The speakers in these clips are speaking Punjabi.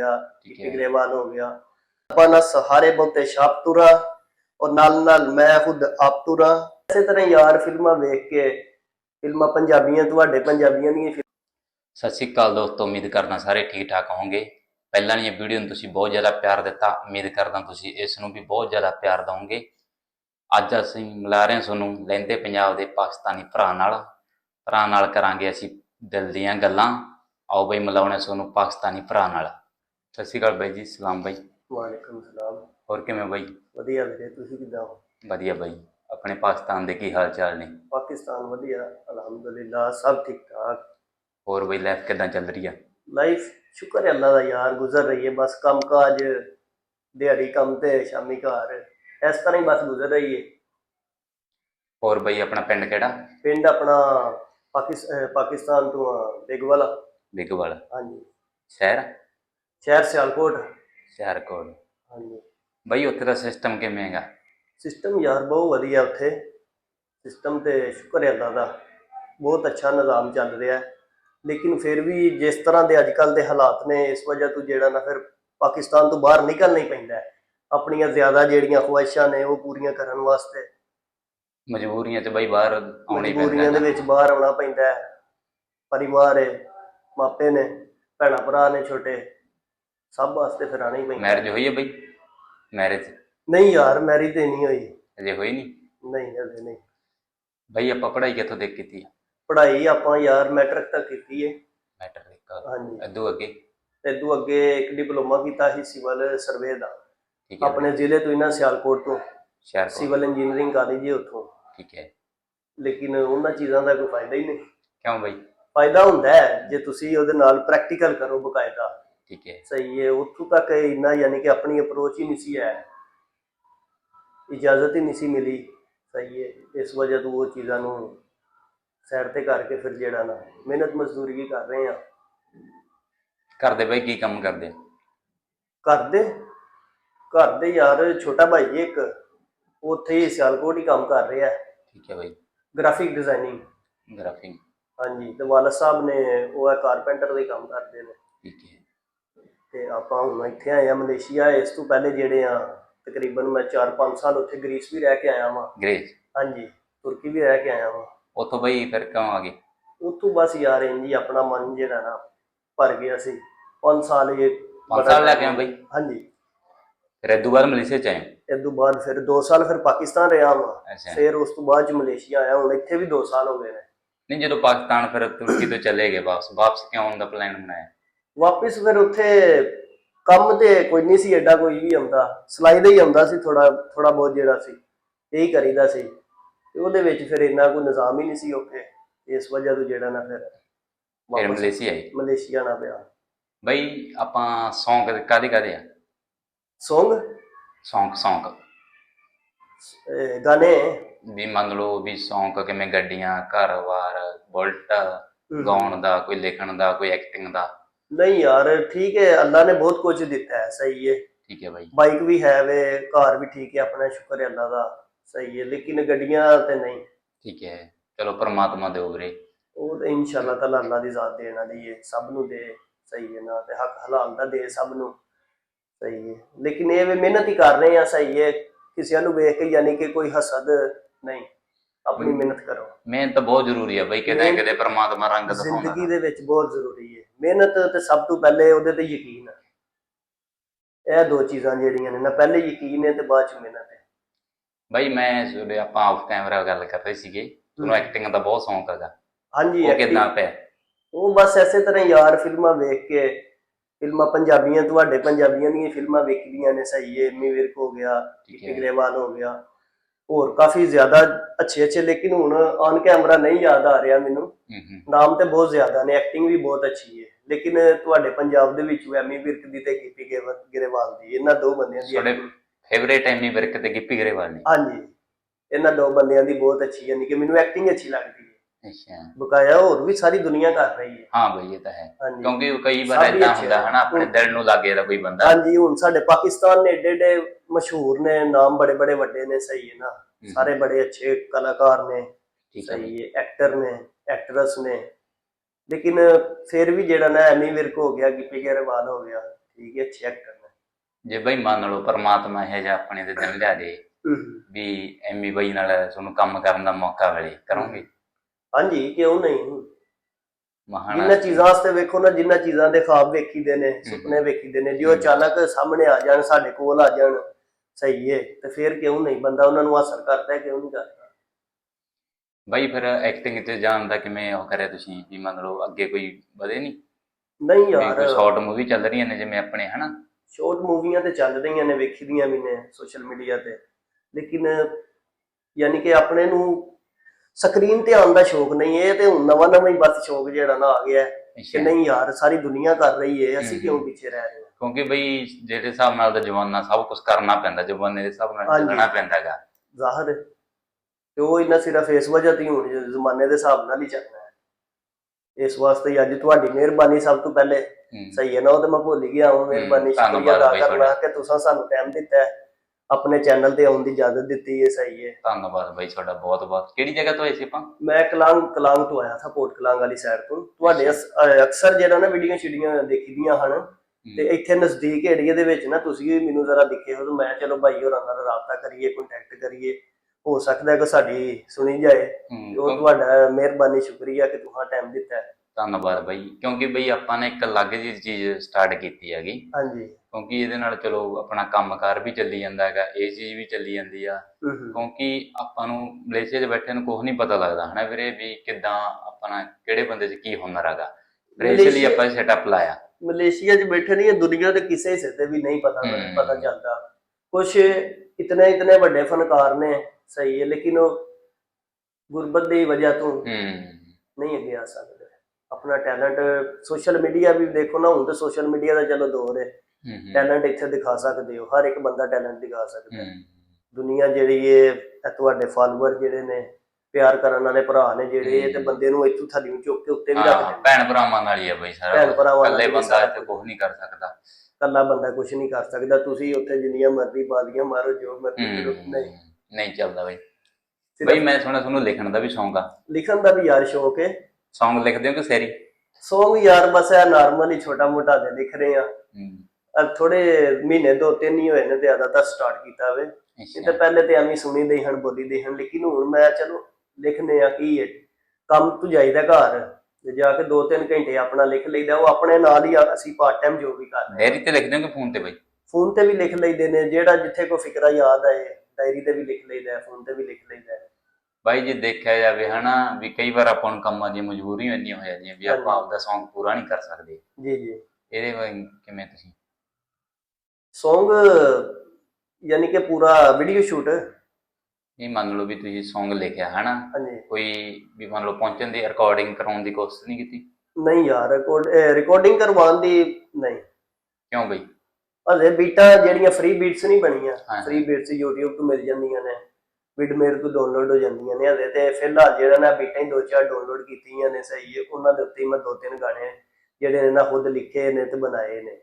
ਹੈ। ਗਰੇਵਾਲ ਹੋ ਗਿਆ। ਆਪਾਂ ਨਾ ਸਹਾਰੇ ਬਹੁਤੇ ਛਾਪ ਤੁਰਾ ਔਰ ਨਾਲ ਨਾਲ ਮੈਂ ਖੁਦ ਆਪ ਤੁਰਾ ਇਸੇ ਤਰ੍ਹਾਂ ਯਾਰ ਫਿਲਮਾਂ ਵੇਖ ਕੇ ਫਿਲਮਾਂ ਪੰਜਾਬੀਆਂ ਤੁਹਾਡੇ ਪੰਜਾਬੀਆਂ ਦੀਆਂ ਸਤਿ ਸ਼੍ਰੀ ਅਕਾਲ ਦੋਸਤੋ ਉਮੀਦ ਕਰਦਾ ਸਾਰੇ ਠੀਕ ਠਾਕ ਹੋਵੋਗੇ। ਪਹਿਲਾਂ ਵਾਲੀਆਂ ਵੀਡੀਓ ਨੂੰ ਤੁਸੀਂ ਬਹੁਤ ਜ਼ਿਆਦਾ ਪਿਆਰ ਦਿੱਤਾ। ਉਮੀਦ ਕਰਦਾ ਤੁਸੀਂ ਇਸ ਨੂੰ ਵੀ ਬਹੁਤ ਜ਼ਿਆਦਾ ਪਿਆਰ ਦਿਓਗੇ ਅੱਜ ਅਸੀਂ ਮਿਲਾ ਰਹੇ ਹਾਂ ਤੁਹਾਨੂੰ ਲੈਂਦੇ ਪੰਜਾਬ ਦੇ ਪਾਕਿਸਤਾਨੀ ਭਰਾ ਨਾਲ। ਭਰਾ ਨਾਲ ਕਰਾਂਗੇ ਅਸੀਂ ਦਿਲ ਦੀਆਂ ਗੱਲਾਂ। ਆਓ ਬਈ ਮਿਲਾਉਣੇ ਤੁਹਾਨੂੰ ਪਾਕਿਸਤਾਨੀ ਭਰਾ ਨਾਲ। ਸਤਿ ਸ਼੍ਰੀ ਅਕਾਲ ਬਾਈ ਜੀ ਸਲਾਮ ਬਾਈ। ਵਾਲੇਕੁਮ ਸਲਾਮ। ਹੋਰ ਕਿਵੇਂ ਬਾਈ? ਵਧੀਆ ਵੀਰੇ ਤੁਸੀਂ ਕਿੱਦਾਂ ਹੋ? ਵਧੀਆ ਬਾਈ ਆਪਣੇ ਪਾਕਿਸਤਾਨ ਦੇ ਕੀ ਹਾਲ ਚਾਲ ਨੇ? ਪਾਕਿਸਤਾਨ ਵਧੀਆ ਅਲਹਮਦੁਲਿਲਾ ਸਭ ਠੀਕ ਠਾਕ ਹੋਰ ਬਈ ਲਾਈਫ ਕਿਦਾਂ ਚੱਲ ਰਹੀ ਆ? ਲਾਈਫ ਸ਼ੁਕਰ ਹੈ ਅੱਲਾ ਦਾ ਯਾਰ ਗੁਜ਼ਰ ਰਹੀ ਹੈ। ਬਸ ਕੰਮ ਕਾਜ ਦਿਹਾੜੀ ਕੰਮ ਤੇ ਸ਼ਾਮੀ ਘਰ। ਇਸ ਤਰ੍ਹਾਂ ਹੀ ਬਸ ਗੁਜ਼ਰ ਰਹੀ ਹੈ। ਹੋਰ ਬਈ ਆਪਣਾ ਪਿੰਡ ਕਿਹੜਾ? ਪਿੰਡ ਆਪਣਾ ਪਾਕਿਸ- ਅਹ ਪਾਕਿਸਤਾਨ ਤੋਂ ਆ, ਬਿਗਵਾਲ। ਹਾਂਜੀ। ਸ਼ਹਿਰ? ਸ਼ਹਿਰ ਸਿਆਲਕੋਟ। ਸ਼ਹਿਰ ਕੋਲ ਹਾਂਜੀ। ਬਈ ਉੱਥੇ ਦਾ ਸਿਸਟਮ ਕਿਵੇਂ ਹੈਗਾ? ਸਿਸਟਮ ਯਾਰ ਬਹੁਤ ਵਧੀਆ ਉੱਥੇ। ਸਿਸਟਮ ਤੇ ਸ਼ੁਕਰ ਹੈ ਅੱਲਾ ਦਾ। ਬਹੁਤ ਅੱਛਾ ਨਿਜ਼ਾਮ ਚੱਲ ਰਿਹਾ ਹੈ। ਲੇਕਿਨ ਫਿਰ ਵੀ ਜਿਸ ਤਰ੍ਹਾਂ ਦੇ ਅੱਜ ਕੱਲ ਦੇ ਹਾਲਾਤ ਨੇ ਇਸ ਵਜ੍ਹਾ ਤੋਂ ਜਿਹੜਾ ਨਾ ਫਿਰ ਪਾਕਿਸਤਾਨ ਤੋਂ ਬਾਹਰ ਨਿਕਲਣਾ ਹੀ ਪੈਂਦਾ ਹੈ। ਆਪਣੀਆਂ ਜ਼ਿਆਦਾ ਜਿਹੜੀਆਂ ਖੁਆਇਸ਼ਾਂ ਨੇ ਉਹ ਪੂਰੀਆਂ ਕਰਨ ਵਾਸਤੇ। ਮਜਬੂਰੀਆਂ 'ਚ ਬਈ ਬਾਹਰ ਆਉਣੀ ਮਜਬੂਰੀਆਂ ਦੇ ਪੈਂਦਾ ਵਿੱਚ ਬਾਹਰ ਆਉਣਾ ਪੈਂਦਾ ਹੈ। ਪਰਿਵਾਰ ਹੈ ਮਾਪੇ ਨੇ ਭੈਣਾਂ ਭਰਾ ਨੇ ਛੋਟੇ। ਸਭ ਵਾਸਤੇ ਫਿਰ ਆਣਾ ਹੀ ਪੈਂਦਾ। ਮੈਰਿਜ ਹੋਈ ਹੈ ਬਈ? ਮੈਰਿਜ ਨਹੀਂ ਯਾਰ ਮੈਰਿਜ ਤੇ ਨਹੀਂ ਹੋਈ। ਅਜੇ ਹੋਈ ਨਹੀਂ? ਨਹੀਂ ਹਲੇ ਨਹੀਂ। ਬਈ ਆਪਾਂ ਪੜ੍ਹਾਈ ਕਿੱਥੋਂ ਦੇਖ ਕੀਤੀ ਪੜ੍ਹਾਈ ਆਪਾਂ ਯਾਰ ਮੈਟ੍ਰਿਕ ਤੱਕ ਕੀਤੀ ਹੈ ਮੈਟਰ ਦੇਖ ਹਾਂਜੀ। ਅੱਦੂ ਅੱਗੇ? ਇਦੋਂ ਅੱਗੇ ਇੱਕ ਡਿਪਲੋਮਾ ਕੀਤਾ ਸੀ ਸਿਵਲ ਸਰਵੇ ਦਾ। ਠੀਕ ਹੈ ਆਪਣੇ ਜ਼ਿਲ੍ਹੇ ਤੋਂ ਇਹਨਾਂ ਸਿਆਲਕੋਟ ਤੋਂ। ਸ਼ਹਿਰ ਕੋਲ ਸਿਵਲ ਇੰਜੀਨੀਅਰਿੰਗ ਕਾਲਜ ਹੈ ਉੱਥੋਂ। ਠੀਕ ਹੈ। ਲੇਕਿਨ ਉਹਨਾਂ ਚੀਜ਼ਾਂ ਦਾ ਕੋਈ ਫਾਇਦਾ ਹੀ ਨਹੀਂ। ਕਿਉਂ ਬਈ? ਫਾਇਦਾ ਹੁੰਦਾ ਹੈ ਜੇ ਤੁਸੀਂ ਉਹਦੇ ਨਾਲ ਪ੍ਰੈਕਟੀਕਲ ਕਰੋ ਬਕਾਇਦਾ। ਠੀਕ ਹੈ। ਸਹੀ ਹੈ ਉੱਥੋਂ ਤੱਕ ਇੰਨਾ ਯਾਨੀ ਕਿ ਆਪਣੀ ਅਪਰੋਚ ਹੀ ਨਹੀਂ ਸੀ ਹੈ। ਇਜਾਜ਼ਤ ਹੀ ਨਹੀਂ ਸੀ ਮਿਲੀ। ਸਹੀ ਹੈ ਇਸ ਵਜ੍ਹਾ ਤੋਂ ਉਹ ਚੀਜ਼ਾਂ ਨੂੰ ਸਾਈਡ ਤੇ ਕਰਕੇ ਫਿਰ ਜਿਹੜਾ ਨਾ ਮਿਹਨਤ ਮਜ਼ਦੂਰੀ ਹੀ ਕਰ ਰਹੇ ਆ। ਕਰਦੇ ਬਈ ਕੀ ਕੰਮ ਕਰਦੇ? ਘਰ ਦੇ ਘਰ ਦੇ ਯਾਰ ਛੋਟਾ ਭਾਈ ਜੀ ਇੱਕ ਉੱਥੇ ਹੀ ਸਿਆਲਕੋਟ ਹੀ ਕੰਮ ਕਰ ਰਿਹਾ। ਹੈ ਠੀਕ ਹੈ ਬਈ। ਗ੍ਰਾਫਿਕ ਡਿਜ਼ਾਈਨਿੰਗ ਗ੍ਰਾਫਿੰਗ ਹਾਂਜੀ ਤੇ ਵਾਲਾ ਸਾਹਿਬ ਨੇ ਉਹ ਹੈ ਕਾਰਪੈਂਟਰ ਦੇ ਕੰਮ ਕਰਦੇ ਨੇ। ਠੀਕ ਹੈ। ਤੇ ਆਪਾਂ ਹੁਣ ਇੱਥੇ ਆਏ ਆ ਮਲੇਸ਼ੀਆ ਇਸ ਤੋਂ ਪਹਿਲੇ ਜਿਹੜੇ ਆ ਤਕਰੀਬਨ ਮੈਂ 4-5 ਸਾਲ ਉੱਥੇ ਗ੍ਰੀਸ ਵੀ ਰਹਿ ਕੇ ਆਇਆ ਵਾਂ। ਗ੍ਰੇਸ? ਹਾਂਜੀ ਤੁਰਕੀ ਵੀ ਰਹਿ ਕੇ ਆਇਆ ਵਾਂ। ਉੱਥੋਂ ਬਈ ਫਿਰ ਕਿਉਂ ਆ ਗਏ? ਉੱਥੋਂ ਬਸ ਯਾਰ ਇੰਜ ਆਪਣਾ ਮਨ ਜਿਹੜਾ ਨਾ ਭਰ ਗਿਆ ਸੀ। 5 ਸਾਲ ਇਹ ਪੰਜ ਬੜਾ ਸਾਲ ਲੈ ਕੇ ਆਏ ਬਈ? ਹਾਂਜੀ। ਫਿਰ ਇਦੋਂ ਬਾਅਦ ਮਲੇਸ਼ੀਆ ਚ ਆਏ? ਤੋਂ ਬਾਅਦ ਫਿਰ 2 ਸਾਲ ਫਿਰ ਪਾਕਿਸਤਾਨ ਰਿਹਾ ਵਾਂ। ਫਿਰ ਉਸ ਤੋਂ ਬਾਅਦ ਚ ਮਲੇਸ਼ੀਆ ਆਇਆ ਹੁਣ ਇੱਥੇ ਵੀ 2 ਸਾਲ ਹੋ ਗਏ ਨੇ। ਨਹੀਂ ਜਦੋਂ ਪਾਕਿਸਤਾਨ ਫਿਰ ਤੁਰਕੀ ਤੋਂ ਚਲੇ ਗਏ ਵਾਪਸ ਵਾਪਸ ਕਿਉਂ ਆਉਣ ਦਾ ਪਲਾਨ ਬਣਾਇਆ? ਵਾਪਿਸ ਫਿਰ ਉੱਥੇ ਕੰਮ ਤੇ ਕੋਈ ਨਹੀਂ ਸੀ ਐਡਾ ਕੋਈ ਵੀ ਆਉਂਦਾ। ਸਿਲਾਈ ਦਾ ਹੀ ਆਉਂਦਾ ਸੀ ਥੋੜਾ ਥੋੜਾ ਬਹੁਤ ਜਿਹੜਾ ਸੀ ਇਹੀ ਕਰੀਦਾ ਸੀ। ਤੇ ਉਹਦੇ ਵਿੱਚ ਫਿਰ ਇੰਨਾ ਕੋਈ ਨਿਜ਼ਾਮ ਹੀ ਨਹੀਂ ਸੀ ਉੱਥੇ ਇਸ ਵਜ੍ਹਾ ਤੋਂ ਜਿਹੜਾ ਨਾ ਫਿਰ ਫਿਰ ਵਾਪਸ ਮਲੇਸ਼ੀਆ ਆਏ ਮਲੇਸ਼ੀਆ ਨਾ ਪਿਆ। ਬਈ ਆਪਾਂ ਸੌਂਕ ਕਾਦੇ ਕਾਦੇ ਆ? ਸੌਂਗ? ਸੌਂਕ ਅਹ ਗਾਣੇ? ਵੀ ਮੰਨ ਲਓ ਵੀ ਸੌਂਕ ਕਿਵੇਂ ਗੱਡੀਆਂ ਘਰ-ਬਾਰ ਬੁਲਟ ਗਾਉਣ ਦਾ ਕੋਈ ਲਿਖਣ ਦਾ ਕੋਈ ਐਕਟਿੰਗ ਦਾ। ਨਹੀਂ ਯਾਰ ਠੀਕ ਹੈ ਅੱਲਾ ਨੇ ਬਹੁਤ ਕੁਝ ਦਿੱਤਾ ਹੈ ਸਹੀ ਹੈ। ਠੀਕ ਹੈ ਬਾਈ। ਬਾਈਕ ਵੀ ਹੈ ਵੇ ਘਰ ਵੀ ਠੀਕ ਹੈ ਆਪਣਾ ਸ਼ੁਕਰ ਹੈ ਅੱਲਾ ਦਾ ਸਹੀ ਹੈ ਲੇਕਿਨ ਗੱਡੀਆਂ ਤੇ ਨਹੀਂ। ਠੀਕ ਹੈ ਚਲੋ ਪ੍ਰਮਾਤਮਾ ਦਿਓ ਵੀਰੇ। ਉਹ ਤੇ ਇਨਸ਼ਾਅੱਲਾ ਤਾਲਾ ਅੱਲਾ ਦੀ ਜ਼ਾਤ ਦੇਣ ਵਾਲੀ ਹੈ ਸਭ ਨੂੰ ਦੇ ਸਹੀ ਹੈ ਨਾ ਤੇ ਹੱਕ ਹਲਾਲ ਦਾ ਦੇ ਸਭ ਨੂੰ ਸਹੀ ਹੈ। ਲੇਕਿਨ ਇਹ ਵੀ ਮਿਹਨਤ ਹੀ ਕਰ ਰਹੇ ਆ ਸਹੀ ਹੈ ਕਿਸੇ ਨੂੰ ਵੇਖ ਕੇ ਯਾਨੀ ਕਿ ਕੋਈ ਹਸਦ ਨਹੀਂ। ਆਪਣੀ ਮਿਹਨਤ ਕਰੋ। ਮਿਹਨਤ ਤਾਂ ਬਹੁਤ ਜ਼ਰੂਰੀ ਹੈ ਬਈ ਕਿਤੇ ਕਿਤੇ ਪ੍ਰਮਾਤਮਾ ਰੰਗ ਦਿਖਾਉਂਦਾ। ਜ਼ਿੰਦਗੀ ਦੇ ਵਿੱਚ ਬਹੁਤ ਜ਼ਰੂਰੀ ਹੈ। ਮਿਹਨਤ ਤੇ ਸਭ ਤੋਂ ਪਹਿਲੇ ਉਹਦੇ ਤੇ ਯਕੀਨ ਹੈ ਇਹ ਦੋ ਚੀਜ਼ਾਂ ਜਿਹੜੀਆਂ ਨੇ ਨਾ ਪਹਿਲੇ ਯਕੀਨ ਹੈ ਤੇ ਬਾਅਦ ਚ ਮਿਹਨਤ ਹੈ। ਬਈ ਮੈਂ ਜਿਹੜੇ ਆਪਾਂ ਆਫ ਕੈਮਰਾ ਗੱਲ ਕਰ ਰਹੇ ਸੀਗੇ। ਤੁਹਾਨੂੰ ਐਕਟਿੰਗ ਦਾ ਬਹੁਤ ਸ਼ੌਂਕ ਹੈਗਾ। ਹਾਂਜੀ ਉਹ ਕਿਦਾਂ ਪਿਆ? ਉਹ ਬਸ ਐਸੇ ਤਰ੍ਹਾਂ ਯਾਰ ਫਿਲਮਾਂ ਵੇਖ ਕੇ ਫਿਲਮਾਂ ਪੰਜਾਬੀਆਂ ਤੁਹਾਡੇ ਪੰਜਾਬੀਆਂ ਦੀਆਂ ਫਿਲਮਾਂ ਵੇਖੀਆਂ ਨੇ ਸਹੀ ਹੈ ਵਿਰਕ ਹੋ ਗਿਆ ਗਰੇਵਾਲ ਹੋ ਗਿਆ। ਹੋਰ ਕਾਫੀ ਜ਼ਿਆਦਾ ਅੱਛੇ ਅੱਛੇ ਲੇਕਿਨ ਹੁਣ ਔਨ ਕੈਮਰਾ ਨਹੀਂ ਯਾਦ ਆ ਰਿਹਾ ਮੈਨੂੰ। ਹੂੰ ਹੂੰ। ਨਾਮ ਤੇ ਬਹੁਤ ਜ਼ਿਆਦਾ ਨੇ ਐਕਟਿੰਗ ਵੀ ਬਹੁਤ ਅੱਛੀ ਹੈ। ਲੇਕਿਨ ਤੁਹਾਡੇ ਪੰਜਾਬ ਦੇ ਵਿੱਚ ਐਮੀ ਵਿਰਕ ਦੀ ਤੇ ਗਿੱਪੀ ਗਰੇਵਾ- ਗਰੇਵਾਲ ਦੀ ਇਹਨਾਂ ਦੋ ਬੰਦਿਆਂ ਦੀ acting- ਫੇਵਰੇਟ ਐਮੀ ਵਿਰਕ ਤੇ ਗਿੱਪੀ ਗਰੇਵਾਲ ਨੇ? ਹਾਂਜੀ। ਇਹਨਾਂ ਦੋ ਬੰਦਿਆਂ ਦੀ ਬਹੁਤ ਅੱਛੀ ਯਾਨੀ ਕਿ ਮੈਨੂੰ ਐਕਟਿੰਗ ਅੱਛੀ ਲੱਗਦੀ ਹੈ। ਅੱਛਾ। ਬਕਾਇਆ ਹੋਰ ਵੀ ਸਾਰੀ ਦੁਨੀਆ ਕਰ ਰਹੀ ਹੈ। ਹਾਂ ਬਈ ਇਹ ਤਾਂ ਹੈ। ਕਿਉਂਕਿ ਕਈ ਵਾਰ ਹੀ ਅੱਛੇ ਹੁੰਦਾ ਆ। ਹਨਾ ਆਪਣੇ ਦਿਲ ਨੂੰ ਲੱਗੇ ਦਾ ਕੋਈ ਬੰਦਾ। ਹਾਂਜੀ ਹੁਣ ਸਾਡੇ ਪਾਕਿਸਤਾਨ ਨੇ ਏਡੇ ਏਡੇ ਮਸ਼ਹੂਰ ਨੇ ਨਾਮ ਬੜੇ ਬੜੇ ਵੱਡੇ ਨੇ ਸਹੀ ਹੈ ਨਾ। ਸਾਰੇ ਬੜੇ ਅੱਛੇ ਕਲਾਕਾਰ ਨੇ ਠੀਕ ਹੈ ਬਈ। ਸਹੀ ਹੈ ਐਕਟਰ ਨੇ ਐਕਟਰਸ ਨੇ। ਲੇਕਿਨ ਫਿਰ ਵੀ ਜਿਹੜਾ ਨਾ ਐਮੀ ਵਿਰਕ ਹੋ ਗਿਆ ਗਿੱਪੀ ਗਰੇਵਾਲ ਹੋ ਗਿਆ ਠੀਕ ਹੈ ਚੈੱਕ ਕਰਨਾ ਜੇ ਬਈ ਮੰਨ ਲਓ ਪਰਮਾਤਮਾ ਇਹ ਜਿਹਾ ਆਪਣੇ ਦੇ ਦਿਨ ਲਿਆ ਦੇ ਵੀ ਐਮੀ ਬਈ ਨਾਲ ਤੁਹਾਨੂੰ ਕੰਮ ਕਰਨ ਦਾ ਮੌਕਾ ਮਿਲੇ ਕਰੋਗੇ? ਹਾਂਜੀ ਕਿਉਂ ਨਹੀਂ? ਮਹਾਨ ਜਿੰਨਾ ਚੀਜ਼ਾਂ ਵਾਸਤੇ ਵੇਖੋ ਨਾ ਜਿੰਨਾ ਚੀਜ਼ਾਂ ਦੇ ਖਾਬ ਵੇਖੀਦੇ ਨੇ ਸੁਪਨੇ ਵੇਖੀਦੇ ਨੇ ਜੇ ਉਹ ਅਚਾਨਕ ਸਾਹਮਣੇ ਆ ਜਾਣ ਸਾਡੇ ਕੋਲ ਆ ਜਾਣ ਸਹੀ ਹੈ ਤੇ ਫਿਰ ਕਿਉਂ ਨਹੀਂ? ਬੰਦਾ ਉਹਨਾਂ ਨੂੰ ਅਸਰ ਕਰਦਾ ਹੈ, ਕਿਉਂ ਨਹੀਂ ਕਰਦਾ? ਬਈ ਫਿਰ ਐਕਟਿੰਗ ਤੇ ਜਾਣ ਦਾ ਕਿਵੇਂ ਉਹ ਕਰਿਆ ਤੁਸੀਂ? ਵੀ ਮੰਨ ਲਓ ਅੱਗੇ ਕੋਈ ਵਧੇ ਨਹੀਂ? ਨਹੀਂ ਯਾਰ ਕੋਈ ਸ਼ਾਰਟ ਮੂਵੀ ਚੱਲ ਰਹੀਆਂ ਨੇ ਜਿਵੇਂ ਆਪਣੇ ਹਨਾ? ਸ਼ਾਰਟ ਮੂਵੀਆਂ ਤੇ ਚੱਲ ਰਹੀਆਂ ਨੇ ਵੇਖੀਦੀਆਂ ਵੀ ਨੇ ਸੋਸ਼ਲ ਮੀਡੀਆ ਤੇ। ਲੇਕਿਨ ਯਾਨੀ ਕਿ ਆਪਣੇ ਨੂੰ ਸਕਰੀਨ ਤੇ ਆਉਣ ਦਾ ਸ਼ੌਕ ਨਹੀਂ ਇਹ ਤੇ ਹੁਣ ਨਵਾਂ ਨਵਾਂ ਹੀ ਬਸ ਸ਼ੌਕ ਜਿਹੜਾ ਨਾ ਆ ਗਿਆ ਕਿ। ਨਹੀਂ ਯਾਰ ਸਾਰੀ ਦੁਨੀਆ ਕਰ ਰਹੀ ਹੈ ਅਸੀਂ। ਕਿਉਂ ਪਿੱਛੇ ਰਹਿ ਰਹੇ ਹਾਂ? ਕਿਉਂਕਿ ਬਈ ਜਿਹੜੇ ਹਿਸਾਬ ਨਾਲ ਤਾਂ ਜਵਾਨਾ ਸਭ ਕੁਝ ਕਰਨਾ ਪੈਂਦਾ ਜਵਾਨੇ ਦੇ ਹਿਸਾਬ ਨਾਲ ਹਾਂਜੀ। ਚੱਲਣਾ ਪੈਂਦਾਗਾ। ਜ਼ਾਹਰ ਹੈ ਤੇ ਉਹ ਇਹਨਾਂ ਸਿਰਫ ਇਸ ਵਜ੍ਹਾ ਤੋਂ ਹੀ ਹੁਣ ਜ਼ਮਾਨੇ ਦੇ ਹਿਸਾਬ ਨਾਲ ਹੀ ਚੱਲਣਾ ਹੈ। ਇਸ ਵਾਸਤੇ ਹੀ ਅੱਜ ਤੁਹਾਡੀ ਮਿਹਰਬਾਨੀ ਸਭ ਤੋਂ ਪਹਿਲੇ। ਸਹੀ ਹੈ ਨਾ ਉਹ ਤੇ ਮੈਂ ਭੁੱਲ ਹੀ ਗਿਆ ਹਾਂ ਮਿਹਰਬਾਨੀ ਸ਼ੁਕਰੀਆ ਧੰਨਵਾਦ ਅਦਾ ਬਾਈ ਕਰਨਾ ਕਿ ਤੁਸੀਂ ਸਾਨੂੰ ਟਾਈਮ ਦਿੱਤਾ ਹੈ। ਆਪਣੇ ਚੈਨਲ ਤੇ ਆਉਣ ਦੀ ਇਜਾਜ਼ਤ ਦਿੱਤੀ ਹੈ ਸਹੀ ਹੈ। ਧੰਨਵਾਦ ਬਾਈ ਤੁਹਾਡਾ ਬਹੁਤ ਬਹੁਤ। ਕਿਹੜੀ ਜਗ੍ਹਾ ਤੋਂ ਆਏ ਸੀ ਆਪਾਂ? ਮੈਂ ਕਲਾਂਗ ਕਲਾਂਗ ਤੋਂ ਆਇਆ ਕੋਟ ਕਲਾਂਗ ਵਾਲੀ ਸਾਈਡ ਤੋਂ। ਤੁਹਾਡੇ ਅਸ- ਅ, ਅਕਸਰ ਜਿਹੜਾ ਨਾ ਵੀਡੀਓ ਸ਼ੀਡੀਆਂ ਦੇਖੀਦੀਆਂ ਹਨ। ਤੇ ਇੱਥੇ ਨਜ਼ਦੀਕ ਏਰੀਏ ਦੇ ਵਿੱਚ ਨਾ ਤੁਸੀਂ ਵੀ ਮੈਨੂੰ ਜ਼ਰਾ ਦਿਖੇ ਹੋ ਤਾਂ ਮੈਂ ਚਲੋ ਭਾਈ ਹੋਰਾਂ ਨਾਲ ਰਾਬਤਾ ਕਰੀਏ ਕੰਟੈਕਟ ਕਰੀਏ। ਹੋ ਸਕਦਾ ਹੈ ਕਿ ਸਾਡੀ ਸੁਣੀ ਜਾਏ ਉਹ ਤੁਹਾਡਾ ਮਿਹਰਬਾਨੀ ਸ਼ੁਕਰੀਆ ਕਿ ਤੁਸੀਂ ਟਾਈਮ ਦਿੱਤਾ। ਧੰਨਵਾਦ ਬਾਈ। ਕਿਉਂਕਿ ਬਈ ਆਪਾਂ ਨੇ ਇੱਕ ਅਲੱਗ ਜਿਹੀ ਚੀਜ਼ ਸਟਾਰਟ ਕੀਤੀ ਹੈਗੀ। ਹਾਂਜੀ। ਕਿਉਂਕਿ ਇਹਦੇ ਨਾਲ ਚਲੋ ਆਪਣਾ ਕੰਮਕਾਰ ਵੀ ਚੱਲੀ ਜਾਂਦਾ ਹੈਗਾ ਇਹ ਚੀਜ਼ ਵੀ ਚੱਲੀ ਜਾਂਦੀ ਆ। ਕਿਉਂਕਿ ਆਪਾਂ ਨੂੰ ਮਲੇਸ਼ੀਆ 'ਚ ਬੈਠੇ ਨੂੰ ਕੁਝ ਨਹੀਂ ਪਤਾ ਲੱਗਦਾ ਹਨਾ ਵੀਰੇ ਵੀ ਕਿੱਦਾਂ ਆਪਣਾ ਕਿਹੜੇ ਬੰਦੇ 'ਚ ਕੀ ਹੁਨਰ ਹੈਗਾ। ਫਿਰ ਇਸ ਲਈ ਆਪਾਂ ਸੈਟਅਪ ਲਾਇਆ। ਮਲੇਸ਼ੀਆ 'ਚ ਬੈਠੇ ਨਹੀਂ ਇਹ ਦੁਨੀਆ ਦੇ ਕਿਸੇ ਹਿੱਸੇ ਤੇ ਵੀ ਨਹੀਂ ਪਤਾ। ਪਤਾ ਚੱਲਦਾ। ਕੁਝ ਇਤਨੇ ਇਤਨੇ ਵੱਡੇ ਫਨਕਾਰ ਨੇ ਸਹੀ ਹੈ ਲੇਕਿਨ ਉਹ ਗੁਰਬਤ ਦੀ ਵਜ੍ਹਾ ਤੋਂ ਹੂੰ। ਨਹੀਂ ਅੱਗੇ ਆ ਸਕਦੇ। ਆਪਣਾ ਟੈਲੈਂਟ ਸੋਸ਼ਲ ਮੀਡੀਆ ਵੀ ਦੇਖੋ ਨਾ ਹੁਣ ਤਾਂ ਸੋਸ਼ਲ ਮੀਡੀਆ ਦਾ ਚਲੋ ਦੌਰ ਹੈ। ਹੂੰ, ਹੂੰ। ਟੈਲੈਂਟ ਇੱਥੇ ਦਿਖਾ ਸਕਦੇ ਹੋ ਹਰ ਇੱਕ ਬੰਦਾ ਟੈਲੈਂਟ ਦਿਖਾ ਸਕਦਾ ਹੈ। ਹੂੰ। ਦੁਨੀਆ ਜਿਹੜੀ ਇਹ ਤੁਹਾਡੇ ਫਾਲੋਅਰ ਜਿਹੜੇ ਨੇ ਪਿਆਰ ਕਰਨ ਵਾਲੇ ਭਰਾ ਨੇ ਜਿਹੜੇ ਤੇ ਬੰਦੇ ਨੂੰ ਇੱਥੋਂ ਥੱਲੇ ਚੁੱਕ ਕੇ ਉੱਤੇ ਵੀ ਰੱਖ ਹਾਂ ਦਿੰਦੇ। ਭੈਣ ਭਰਾਵਾਂ ਨਾਲ ਹੀ ਆ ਬਈ ਸਾਰਾ ਭੈਣ। ਭਰਾਵਾਂ ਨਾਲ ਇਕੱਲੇ ਹੀ ਬੰਦਾ ਸਾਰਾ ਇੱਥੇ ਕੁਝ ਨਹੀਂ ਕਰ ਸਕਦਾ। ਕੱਲਾ ਬੰਦਾ ਕੁਝ ਨਹੀਂ ਕਰ ਸਕਦਾ। ਤੁਸੀਂ ਉੱਥੇ ਜਿੰਨੀਆਂ ਮਰਜ਼ੀ ਬਾਜ਼ੀਆਂ ਮਾਰੋ ਜੋ ਮਰਜ਼ੀ ਕਰੋ ਹੂੰ ਨਹੀਂ। ਨਹੀਂ ਚੱਲਦਾ ਬਈ। ਸਿਰਫ ਬਈ ਮੈਂ ਸੁਣਿਆ ਤੁਹਾਨੂੰ ਲਿਖਣ ਦਾ ਵੀ ਸ਼ੌਂਕ ਆ। ਲਿਖਣ ਦਾ ਵੀ ਯਾਰ ਸ਼ੌਕ ਹੈ Song ਲਿਖਦੇ ਹੋ ਕਿ ਸ਼ਾਇਰੀ ਸੌਂਗ ਯਾਰ ਬਸ ਇਹ ਨਾਰਮਲ ਹੀ ਛੋਟਾ ਮੋਟਾ ਦੇ ਲਿਖ ਰਹੇ ਆ ਹੂੰ। ਥੋੜੇ ਮਹੀਨੇ ਦੋ ਤਿੰਨ ਹੀ ਹੋਏ ਨੇ ਜ਼ਿਆਦਾ ਤਾਂ ਸਟਾਰਟ ਕੀਤਾ ਵੇ। ਇਹ ਅੱਛਾ। ਤਾਂ ਪਹਿਲੇ ਤੇ ਐਵੇਂ ਸੁਣੀ ਦੇ ਹਨ ਬੋਲੀ ਦੇ ਹਨ ਲੇਕਿਨ ਹੁਣ ਮੈਂ ਚਲੋ ਲਿਖਨੇ ਆ ਕੀ ਹੈ ਕੰਮ ਤੋਂ ਜਾਈਦਾ ਘਰ ਤੇ ਜਾ ਕੇ 2-3 ਘੰਟੇ ਆਪਣਾ ਲਿਖ ਲਈਦਾ ਉਹ ਆਪਣੇ ਨਾਲ ਹੀ ਆ- ਅਸੀਂ ਪਾਰਟ ਟਾਈਮ ਜੋ ਵੀ ਕਰਦੇ ਡਾਇਰੀ ਤੇ ਲਿਖਦੇ ਹੋ ਕਿ ਫੋਨ ਤੇ ਬਈ? ਫੋਨ ਤੇ ਵੀ ਲਿਖ ਲਈਦੇ ਨੇ ਜਿਹੜਾ ਜਿੱਥੇ ਕੋਈ ਫਿਕਰਾ ਯਾਦ ਆਏ ਡਾਇਰੀ ਤੇ ਵੀ ਲਿਖ ਲਈਦਾ ਫੋਨ ਤੇ ਵੀ ਲਿਖ ਲਈਦਾ। ਬਾਈ ਜੇ ਦੇਖਿਆ ਜਾਵੇ ਹਨਾ ਵੀ ਕਈ ਵਾਰ ਆਪਾਂ ਨੂੰ ਕੰਮਾਂ ਦੀ ਮਜਬੂਰੀਆਂ ਇੰਨੀਆਂ ਹੋ ਜਾਂਦੀਆਂ ਵੀ ਆਪਾਂ ਹਾਂਜੀ। ਆਪਦਾ Song ਪੂਰਾ ਨਹੀਂ ਕਰ ਸਕਦੇ। ਜੀ ਜੀ। ਇਹਦੇ ਬਾਰੇ ਕਿਵੇਂ ਤੁਸੀਂ? Song ਯਾਨੀ ਕਿ ਪੂਰਾ ਵੀਡੀਓ ਸ਼ੂਟ ਇਹ ਮੰਨ ਲਓ ਵੀ ਤੁਸੀਂ Song ਲਿਖਿਆ ਹਨਾ? ਹਾਂਜੀ। ਕੋਈ ਵੀ ਮੰਨ ਲਓ ਪਹੁੰਚਣ ਦੀ ਰਿਕਾਰਡਿੰਗ ਕਰਾਉਣ ਦੀ ਕੋਸ਼ਿਸ਼ ਨਹੀਂ ਕੀਤੀ? ਨਹੀਂ ਯਾਰ ਰਿਕਾਰਡਿੰਗ ਕਰਵਾਉਣ ਦੀ ਨਹੀਂ। ਕਿਉਂ ਬਈ? ਹਲੇ ਬੀਟਾਂ ਜਿਹੜੀਆਂ ਫ੍ਰੀ ਬੀਟਸ ਨਹੀਂ ਬਣੀਆਂ। ਫ੍ਰੀ ਬੀਟਸ YouTube ਤੋਂ ਮਿਲ ਜਾਂਦੀਆਂ ਨੇ। ਬਿਟ ਮੇਰੇ ਤੋਂ ਡਾਊਨਲੋਡ ਹੋ ਜਾਂਦੀਆਂ ਨੇ ਹਲੇ ਤੇ ਫਿਲਹਾਲ ਜਿਹੜਾ ਨਾ ਬੀਟਾਂ ਹੀ ਦੋ ਚਾਰ ਡਾਊਨਲੋਡ ਕੀਤੀਆਂ ਨੇ ਸਹੀ ਹੈ ਉਹਨਾਂ ਦੇ ਉੱਤੇ ਮੈਂ ਦੋ ਤਿੰਨ ਗਾਣੇ ਜਿਹੜੇ ਨੇ ਨਾ ਖੁਦ ਲਿਖੇ ਨੇ ਤੇ ਬਣਾਏ ਨੇ।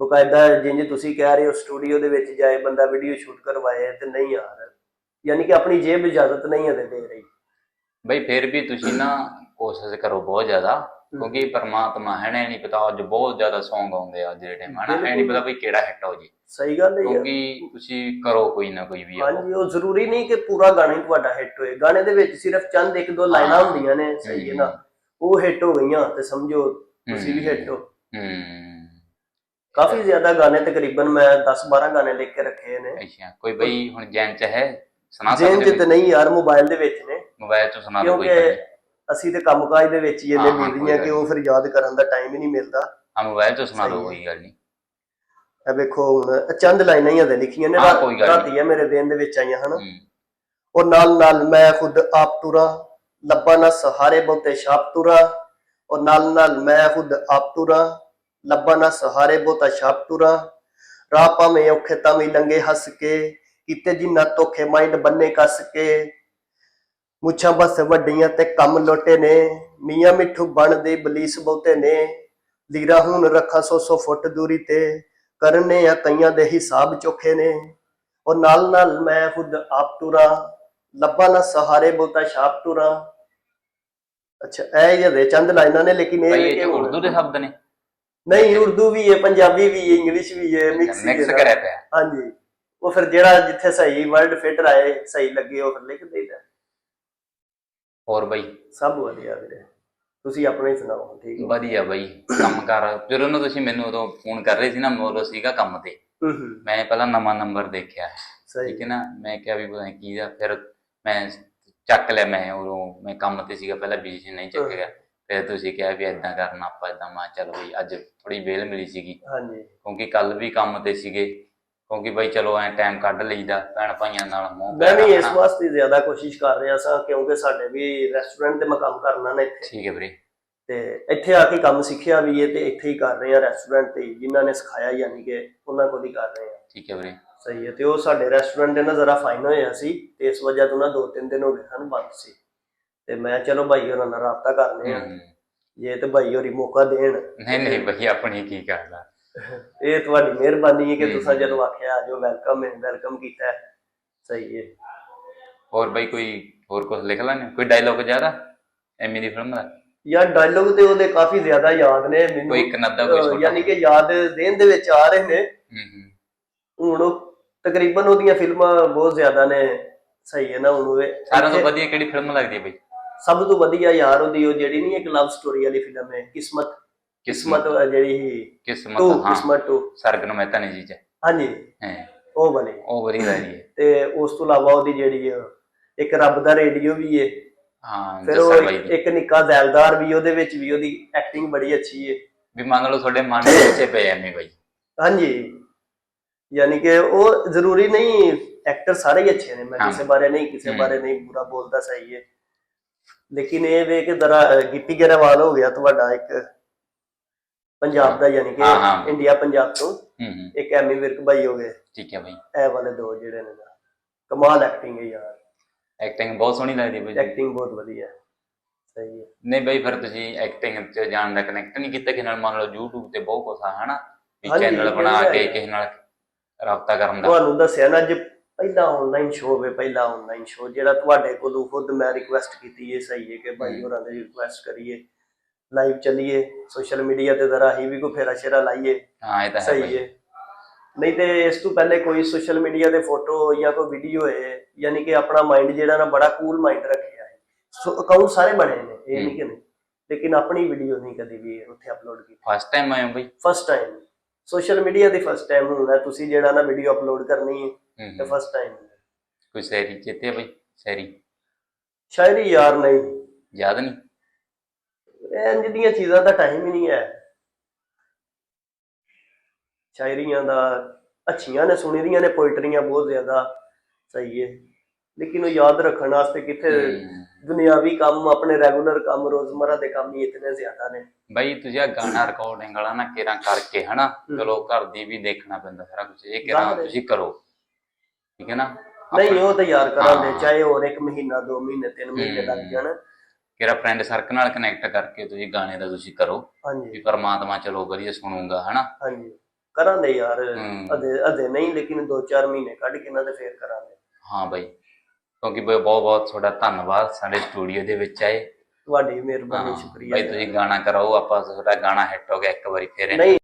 ਬਕਾਇਦਾ ਜਿੰਜ ਤੁਸੀਂ ਕਹਿ ਰਹੇ ਹੋ ਸਟੂਡੀਓ ਦੇ ਵਿੱਚ ਜਾਏ ਬੰਦਾ ਵੀਡੀਓ ਸ਼ੂਟ ਕਰਵਾਏ ਤੇ ਨਹੀਂ ਯਾਰ। ਯਾਨੀ ਕਿ ਆਪਣੀ ਜੇਬ ਇਜਾਜ਼ਤ ਨਹੀਂ ਹਲੇ ਦੇ ਰਹੀ। ਬਈ ਫਿਰ ਵੀ ਤੁਸੀਂ ਨਾ ਕੋਸ਼ਿਸ਼ ਕਰੋ ਬਹੁਤ ਜ਼ਿਆਦਾ ਕਿਉਂਕਿ ਪਰਮਾਤਮਾ ਹੈ ਨਾ ਨਹੀਂ ਪਤਾ ਅੱਜ ਬਹੁਤ ਜ਼ਿਆਦਾ Song ਆਉਂਦੇ ਆ ਦੇ ਟਾਈਮ ਹਨਾ ਇਹ ਨਹੀਂ ਪਤਾ ਵੀ ਕਿਹੜਾ ਹਿੱਟ ਹੋ ਜੇ। ਸਹੀ ਗੱਲ ਹੈ ਕਿਉਂਕਿ ਤੁਸੀਂ ਕਰੋ ਕੋਈ ਨਾ ਕੋਈ ਵੀ। ਹਾਂਜੀ ਉਹ ਜ਼ਰੂਰੀ ਨਹੀਂ ਕਿ ਪੂਰਾ ਗਾਣਾ ਹੀ ਤੁਹਾਡਾ ਹਿੱਟ ਹੋਏ। ਗਾਣੇ ਦੇ ਵਿੱਚ ਸਿਰਫ ਚੰਦ ਇੱਕ ਦੋ ਲਾਈਨਾਂ ਹਾਂ। ਹੁੰਦੀਆਂ ਨੇ ਸਹੀ ਹੈ ਨਾ? ਉਹ ਹਿੱਟ ਹੋ ਗਈਆਂ ਤੇ ਸਮਝੋ ਤੁਸੀਂ ਵੀ। ਹਿੱਟ ਹੋ। ਹੂੰ। ਕਾਫੀ ਜ਼ਿਆਦਾ ਗਾਣੇ ਤਕਰੀਬਨ ਮੈਂ 10 12 ਗਾਣੇ ਲਿਖ ਕੇ ਰੱਖੇ ਨੇ। ਅੱਛਾ ਕੋਈ ਬਈ ਹੁਣ ਜੈਨ ਚ ਹੈ? ਸੁਣਾ ਸਕਦੇ ਤੇ ਨਹੀਂ ਯਾਰ ਮੋਬਾਈਲ ਦੇ ਵਿੱਚ ਨੇ। ਮੋਬਾਈਲ ਤੋਂ ਸੁਣਾ ਦਿਓ ਕੋਈ ਕਿਉਂਕਿ ਗੱਲ। ਅਸੀਂ ਤੇ ਕੰਮਕਾਜ ਦੇ ਵਿੱਚ ਹੀ ਇੰਨੇ ਹਾਂ, ਹਾਂ, ਬਿਜ਼ੀ ਕੋਈ ਆ ਗੱਲ ਕਿ ਉਹ ਫਿਰ ਯਾਦ ਕਰਨ ਦਾ ਟਾਈਮ ਹੀ ਨਹੀਂ ਮਿਲਦਾ। ਹਾਂ ਮੋਬਾਈਲ ਤੋਂ ਸੁਣਾ ਦਿਓ ਸਹੀ ਕੋਈ ਗੱਲ ਨਹੀਂ ਇਹ ਵੇਖੋ ਹੁਣ ਇਹ ਚੰਦ ਲਾਈਨਾਂ ਹੀ ਹਦੇ ਲਿਖੀਆਂ ਨੇ ਹਾਂ, ਰਾਤ- ਕੋਈ ਗੱਲ ਨਹੀਂ। ਰਾਤੀ ਆ ਮੇਰੇ ਦਿਨ ਦੇ ਵਿੱਚ ਆਈਆਂ ਹਨ। ਹੂੰ। ਉਹ ਨਾਲ ਨਾਲ ਮੈਂ ਖੁਦ ਆਪ ਤੁਰਾਂ ਲੱਭਾਂ ਨਾ ਸਹਾਰੇ ਬਹੁਤੇ ਛਾਪ ਤੁਰਾਂ। ਔਰ ਨਾਲ ਨਾਲ ਮੈਂ ਖੁਦ ਆਪ ਤੁਰਾਂ ਲੱਭਾਂ ਨਾ ਸਹਾਰੇ ਬਹੁਤਾ ਛਾਪ ਤੁਰਾਂ। ਰਾਹ ਭਾਵੇਂ ਔਖੇ ਤਾਂ ਵੀ ਲੰਗੇ ਹੱਸ ਕੇ ਕੀਤੇ ਜਿੰਨਾ ਧੋਖੇ ਮਾਈਂਡ ਬੰਨੇ ਕੱਸ ਕੇ। ਮੁੱਛਾਂ ਬਸ ਵੱਡੀਆਂ ਤੇ ਕੰਮ ਲੋਟੇ ਨੇ। ਮੀਆਂ ਮਿੱਠੂ ਬਣਦੇ ਬਲੀਸ ਬਹੁਤੇ ਨੇ। ਲੀਰਾ ਹੁਣ ਰੱਖਾਂ ਸੌ ਸੌ ਫੁੱਟ ਦੂਰੀ ਤੇ। ਕਰਨੇ ਆ ਕਈਆਂ ਦੇ ਹਿਸਾਬ ਚੋਖੇ ਨੇ। ਔਰ ਨਾਲ ਨਾਲ ਮੈਂ ਖੁਦ ਆਪ ਤੁਰਾਂ ਲੱਭਾਂ ਨਾ ਸਹਾਰੇ ਬਹੁਤਾ ਛਾਪ ਤੁਰਾਂ ਅੱਛਾ ਇਹ ਜਿਹਦੇ ਚੰਦ ਲਾਈਨਾਂ ਨੇ ਲੇਕਿਨ ਇਹ ਇਹ ਉਰਦੂ ਦੇ ਸ਼ਬਦ ਨੇ। ਨਹੀਂ ਉਰਦੂ ਵੀ ਹੈ ਪੰਜਾਬੀ ਵੀ ਹੈ ਇੰਗਲਿਸ਼ ਵੀ ਹੈ ਮਿਕਸ ਮਿਕਸ ਕਰਿਆ ਪਿਆ। ਹਾਂਜੀ। ਉਹ ਫਿਰ ਜਿਹੜਾ ਜਿੱਥੇ ਸਹੀ ਵਰਡ ਫਿਟ ਆਏ ਸਹੀ ਲੱਗੇ ਉਹ ਫਿਰ ਲਿਖ ਦੇਈਦਾ ਹੋਰ ਬਈ? ਸਭ ਵਧੀਆ ਵੀਰੇ। ਤੁਸੀਂ ਆਪਣਾ ਹੀ ਸੁਣਾਓ ਠੀਕ ਹੋ? ਵਧੀਆ ਬਈ ਕੰਮ ਕਰ। ਜਦੋਂ ਨੂੰ ਤੁਸੀਂ ਮੈਨੂੰ ਉਦੋਂ ਫੋਨ ਕਰ ਰਹੇ ਸੀ ਨਾ ਮੈਂ ਉਦੋਂ ਸੀਗਾ ਕੰਮ ਤੇ। ਮੈਂ ਪਹਿਲਾਂ ਨਵਾਂ ਨੰਬਰ ਦੇਖਿਆ। ਠੀਕ ਹੈ ਨਾ? ਮੈਂ ਕਿਹਾ ਵੀ ਪਤਾ ਕੀ ਦਾ ਫਿਰ ਮੈਂ ਚੱਕ ਲਿਆ ਮੈਂ ਉਦੋਂ। ਮੈਂ ਕੰਮ ਤੇ ਸੀਗਾ ਪਹਿਲਾਂ ਬਿਜ਼ੀ ਨਹੀਂ ਚੱਕਿਆ। ਫਿਰ ਤੁਸੀਂ ਕਿਹਾ ਵੀ ਇਦਾਂ ਕਰਨਾ ਆਪਾਂ ਇਦਾਂ ਮਾ ਚੱਲ ਬਈ ਅੱਜ ਥੋੜੀ ਵੇਲ ਮਿਲੀ ਸੀਗੀ। ਹਾਂਜੀ। ਕਿਉਂਕਿ ਕੱਲ ਵੀ ਕੰਮ ਤੇ ਸੀਗੇ। ਕਿਉਂਕਿ ਬਈ ਚਲੋ ਐ ਟਾਈਮ ਕੱਢ ਲਈਦਾ ਭੈਣ ਭਾਈਆਂ ਨਾਲ ਮੂੰਹ ਮੈਂ ਵੀ ਇਸ। ਵਾਸਤੇ ਜ਼ਿਆਦਾ ਕੋਸ਼ਿਸ਼ ਕਰ ਰਿਹਾ ਸਾਂ ਕਿਉਂਕਿ ਸਾਡੇ ਵੀ ਰੈਸਟੋਰੈਂਟ ਤੇ ਮੈਂ ਕੰਮ ਕਰਨਾ ਨੇ। ਇੱਥੇ ਠੀਕ ਹੈ ਵੀਰੇ। ਤੇ ਇੱਥੇ ਆ ਕੇ ਕੰਮ ਸਿੱਖਿਆ ਵੀ ਹੈ ਤੇ ਇੱਥੇ ਹੀ ਕਰ ਰਹੇ ਆ ਰੈਸਟੋਰੈਂਟ ਤੇ ਜਿਨ੍ਹਾਂ ਨੇ ਸਿਖਾਇਆ ਯਾਨੀ ਕਿ ਉਹਨਾਂ ਕੋਲ ਹੀ ਕਰ ਰਹੇ ਆ ਠੀਕ ਹੈ ਵੀਰੇ। ਸਹੀ ਹੈ ਤੇ ਉਹ ਸਾਡੇ ਰੈਸਟੋਰੈਂਟ ਦੇ ਨਾ ਜ਼ਰਾ ਫਾਈਨ ਹੋਇਆ ਸੀ ਤੇ ਇਸ ਵਜ੍ਹਾ ਤੋਂ ਨਾ ਦੋ ਤਿੰਨ ਦਿਨ ਹੋ ਗਏ ਹਨ ਬੰਦ ਸੀ। ਤੇ ਮੈਂ ਚਲੋ ਭਾਈ ਹੋਰਾਂ ਨਾਲ ਰਾਬਤਾ ਕਰਨੇ ਆ। ਜੇ ਤੇ ਭਾਈ ਹੋਰੀ ਮੌਕਾ ਦੇਣ। ਨਹੀਂ ਨਹੀਂ ਬਈ ਆਪਣੀ ਕੀ ਕਰਦਾ ਇਹ ਤੁਹਾਡੀ ਮਿਹਰਬਾਨੀ ਹੈ ਕਿ ਤੁਸੀਂ। ਜਦੋਂ ਆਖਿਆ ਆਜੋ ਵੈਲਕਮ ਹੈ ਵੈਲਕਮ ਕੀਤਾ ਹੈ। ਸਹੀ ਹੈ। ਹੋਰ ਬਈ ਕੋਈ ਹੋਰ ਕੁਝ ਲਿਖ ਲੈਣੇ ਕੋਈ ਡਾਇਲੋਗ ਜ਼ਿਆਦਾ? ਐਮੀ ਦੀ ਫਿਲਮ ਦਾ? ਯਾਰ ਡਾਇਲੋਗ ਤੇ ਉਹਦੇ ਕਾਫੀ ਜ਼ਿਆਦਾ ਯਾਦ ਨੇ। ਮੈਨੂੰ ਕੋਈ ਇੱਕ ਨੱਦਾ ਕੋਈ ਛੋਟਾ ਯਾਨੀ ਕਿ ਯਾਦ ਦੇਣ ਦੇ ਵਿੱਚ ਆ ਰਹੇ ਨੇ। ਹਮ, ਹਮ। ਹੁਣ ਉਹ ਤਕਰੀਬਨ ਉਹਦੀਆਂ ਫਿਲਮਾਂ ਬਹੁਤ ਜ਼ਿਆਦਾ ਨੇ। ਸਹੀ ਹੈ ਨਾ ਹੁਣ ਉਹ। ਸਾਰਿਆਂ ਤੋਂ ਵਧੀਆ ਕਿਹੜੀ ਫਿਲਮ ਲੱਗਦੀ ਹੈ ਬਈ? ਸਭ ਤੋਂ ਵਧੀਆ ਯਾਰ ਉਹਦੀ ਉਹ ਜਿਹੜੀ ਨਹੀਂ ਇੱਕ ਲਵ ਸਟੋਰੀ ਵਾਲੀ ਫਿਲਮ ਹੈ ਕਿਸਮਤ। ਕਿਸਮਤ ਜਿਹੜੀ ਕਿਸਮਤ ਟੂ ਹਾਂ। ਕਿਸਮਤ ਟੂ ਸਰਗਨ ਮਹਿਤਾ ਨੇ ਜੀ ਚ। ਹਾਂਜੀ। ਹੈ। ਉਹ ਵਾਲੀ ਉਹ ਲੱਗਦੀ ਹੈ। ਤੇ ਉਸ ਤੋਂ ਇਲਾਵਾ ਉਹਦੀ ਜਿਹੜੀ ਹੈ, ਇੱਕ ਰੱਬ ਦਾ ਰੇਡੀਓ ਵੀ ਹੈ ਹਾਂ ਫਿਰ ਉਹ ਜੱਸਾ ਬਾਈ ਦੀ ਇੱਕ ਨਿੱਕਾ ਜ਼ੈਲਦਾਰ ਵੀ ਉਹਦੇ ਵਿੱਚ ਵੀ ਉਹਦੀ ਐਕਟਿੰਗ ਬੜੀ ਅੱਛੀ ਹੈ ਵੀ ਮੰਨ ਲਓ ਤੁਹਾਡੇ ਮਨ ਦੇ ਵਿੱਚੇ ਪਏ ਐਮੀ ਬਾਈ। ਹਾਂਜੀ। ਯਾਨੀ ਕਿ ਉਹ ਜ਼ਰੂਰੀ ਨਹੀਂ ਐਕਟਰ ਸਾਰੇ ਹੀ ਅੱਛੇ ਨੇ। ਮੈਂ ਹਾਂ। ਕਿਸੇ ਬਾਰੇ ਨਹੀਂ ਕਿਸੇ ਹਮ। ਬਾਰੇ ਨਹੀਂ ਬੁਰਾ ਬੋਲਦਾ ਸਹੀ ਹੈ ਲੇਕਿਨ ਇਹ ਵੇ ਕਿ ਜ਼ਰਾ ਗਿੱਪੀ ਗਰੇਵਾਲ ਹੋ ਗਿਆ ਤੁਹਾਡਾ ਇੱਕ ਪੰਜਾਬ ਦਾ ਯਾਨੀ ਕਿ ਹਾਂ, ਹਾਂ। ਇੰਡੀਆ ਪੰਜਾਬ ਤੋਂ ਹੂੰ ਹੂੰ। ਇੱਕ ਐਮੀ ਵਿਰਕ ਭਾਈ ਹੋ ਗਏ। ਠੀਕ ਹੈ ਬਾਈ। ਇਹ ਵਾਲੇ ਦੋ ਜਿਹੜੇ ਨੇ ਨਾ ਕਮਾਲ ਐਕਟਿੰਗ ਹੈ ਯਾਰ। ਐਕਟਿੰਗ ਬਹੁਤ ਸੋਹਣੀ ਲੱਗਦੀ ਬਾਈ ਐਕਟਿੰਗ ਬਹੁਤ ਵਧੀਆ। ਹੈ ਸਹੀ ਹੈ। ਨਹੀਂ ਬਾਈ ਫਿਰ ਤੁਸੀਂ ਐਕਟਿੰਗ ਚ ਜਾਣ ਦਾ ਕਨੈਕਟ ਨਹੀਂ ਕੀਤਾ ਕਿਸੇ ਨਾਲ ਮੰਨ ਲਓ YouTube ਤੇ ਬਹੁਤ ਕੁਛ ਆ ਹਨਾ? ਵੀ ਹਾਂਜੀ, ਚੈਨਲ ਇਹ ਬਣਾ ਤਾਂ ਕੇ ਹੈ। ਕਿਸੇ ਨਾਲ ਰਾਬਤਾ ਕਰਨ ਦਾ। ਤੁਹਾਨੂੰ ਦੱਸਿਆ ਨਾ ਜੇ ਪਹਿਲਾ ਆਨਲਾਈਨ ਸ਼ੋਅ ਹੋਵੇ ਪਹਿਲਾ ਆਨਲਾਈਨ ਸ਼ੋਅ ਜਿਹੜਾ ਤੁਹਾਡੇ ਕੋਲੋਂ ਖੁਦ ਮੈਂ ਰਿਕੁਐਸਟ ਕੀਤੀ ਹੈ ਸਹੀ ਹੈ ਕਿ ਭਾਈ। ਹੋਰਾਂ ਦੇ ਰਿਕੁਐਸਟ ਕਰੀਏ। ਲਾਈਵ ਚੱਲੀਏ ਸੋਸ਼ਲ ਮੀਡੀਆ ਤੇ ਜ਼ਰਾ ਹੀ ਵੀ ਕੋਈ ਫੇਰਾ ਸ਼ੇਰਾ ਲਾਈਏ। ਹਾਂ ਇਹ ਤਾਂ ਹੈ ਸਹੀ ਹੈ। ਨਹੀਂ ਤੇ ਇਸ ਤੋਂ ਪਹਿਲੇ ਕੋਈ ਸੋਸ਼ਲ ਮੀਡੀਆ ਤੇ ਫੋਟੋ ਜਾਂ ਕੋਈ ਵੀਡੀਓ ਹੈ ਯਾਨੀ ਕਿ ਆਪਣਾ ਮਾਈਂਡ ਜਿਹੜਾ ਨਾ ਬੜਾ ਕੂਲ ਮਾਈਂਡ ਰੱਖਿਆ ਹੈ। ਸੋ ਅਕਾਊਂਟ ਸਾਰੇ ਬਣੇ ਨੇ ਇਹ ਨਹੀਂ ਕਿ ਨਹੀਂ। ਲੇਕਿਨ ਆਪਣੀ ਵੀਡੀਓ ਨਹੀਂ ਕਦੀ ਵੀ ਉੱਥੇ ਅਪਲੋਡ ਕੀਤੀ। ਫਸਟ ਟਾਈਮ ਆਇਆ ਬਾਈ? ਫਸਟ ਟਾਈਮ ਸੋਸ਼ਲ ਮੀਡੀਆ ਦੀ ਫਸਟ ਟਾਈਮ ਹੁੰਦਾ ਤੁਸੀਂ ਜਿਹੜਾ ਨਾ ਵੀਡੀਓ ਅਪਲੋਡ ਕਰਨੀ ਹੈ ਤੇ। ਫਸਟ ਟਾਈਮ ਕੋਈ ਸ਼ਾਇਰੀ ਚੇਤੇ ਬਾਈ? ਸ਼ਾਇਰੀ ਸ਼ਾਇਰੀ ਯਾਰ ਨਹੀਂ। ਯਾਦ ਨਹੀਂ? ਇੰਜ ਦੀਆਂ ਚੀਜ਼ਾਂ ਦਾ ਟਾਈਮ ਹੀ ਨਹੀਂ ਹੈ ਸ਼ਾਇਰੀਆਂ ਦਾ ਅੱਛੀਆਂ ਨੇ ਸੁਣੀ ਦੀਆਂ ਨੇ ਪੋਇਟਰੀਆਂ ਬਹੁਤ ਜ਼ਿਆਦਾ ਸਹੀ ਹੈ ਲੇਕਿਨ ਉਹ ਯਾਦ ਰੱਖਣ ਵਾਸਤੇ ਕਿੱਥੇ। ਦੁਨਿਆਵੀ ਕੰਮ ਆਪਣੇ ਰੈਗੂਲਰ ਕੰਮ ਰੋਜ਼ਮਰਾ ਦੇ ਕੰਮ ਹੀ ਇਤਨੇ ਜ਼ਿਆਦਾ ਨੇ ਬਾਈ ਤੁਸੀਂ ਆ ਗਾਣਾ ਰਿਕਾਰਡਿੰਗ ਵਾਲਾ ਨਾ ਕਿਰਾਂ ਕਰਕੇ ਹਨਾ। ਚਲੋ ਘਰ ਦੀ ਵੀ ਦੇਖਣਾ ਪੈਂਦਾ ਸਾਰਾ ਕੁਝ ਇਹ ਕਿਰਾਂ। ਤੁਸੀਂ ਕਰੋ ਠੀਕ ਹੈ ਨਾ ਨਹੀਂ ਉਹ ਤਾਂ ਯਾਰ ਕਰਾਂਗੇ ਹਾਂ। ਚਾਹੇ ਹੋਰ ਇੱਕ ਮਹੀਨਾ ਦੋ ਮਹੀਨੇ ਤਿੰਨ ਮਹੀਨੇ ਲੱਗ। ਜਾਣ ਕਿਰਾ ਫਰੈਂਡ ਸਰਕਲ ਨਾਲ ਕਨੈਕਟ ਕਰਕੇ ਤੁਸੀਂ ਗਾਣੇ ਦਾ ਤੁਸੀਂ ਕਰੋ ਹਾਂਜੀ। ਵੀ ਪਰਮਾਤਮਾ ਚਲੋ ਵਧੀਆ ਸੁਣੂਗਾ ਹਨਾ? ਹਾਂਜੀ। ਕਰਾਂਗੇ ਯਾਰ। ਅਦੇ ਅਦੇ ਨਹੀਂ ਲੇਕਿਨ ਦੋ ਚਾਰ ਮਹੀਨੇ ਕੱਢ ਕੇ ਨਾ ਤੇ ਫੇਰ ਕਰਾਂਗੇ। ਹਾਂ ਬਾਈ। ਕਿਉਂਕਿ ਬਹੁਤ ਬਹੁਤ ਤੁਹਾਡਾ ਧੰਨਵਾਦ ਸਾਡੇ ਸਟੂਡੀਓ ਦੇ ਵਿੱਚ ਆਏ। ਤੁਹਾਡੀ ਮਿਹਰਬਾਨੀ ਹਾਂ, ਸ਼ੁਕਰੀਆ ਬਾਈ ਤੁਸੀਂ ਗਾਣਾ ਕਰਾਓ ਆਪਾਂ ਤੁਹਾਡਾ ਗਾਣਾ ਹਿੱਟ ਹੋ ਗਿਆ ਇੱਕ ਵਾਰੀ ਫੇਰ ਨਹੀਂ।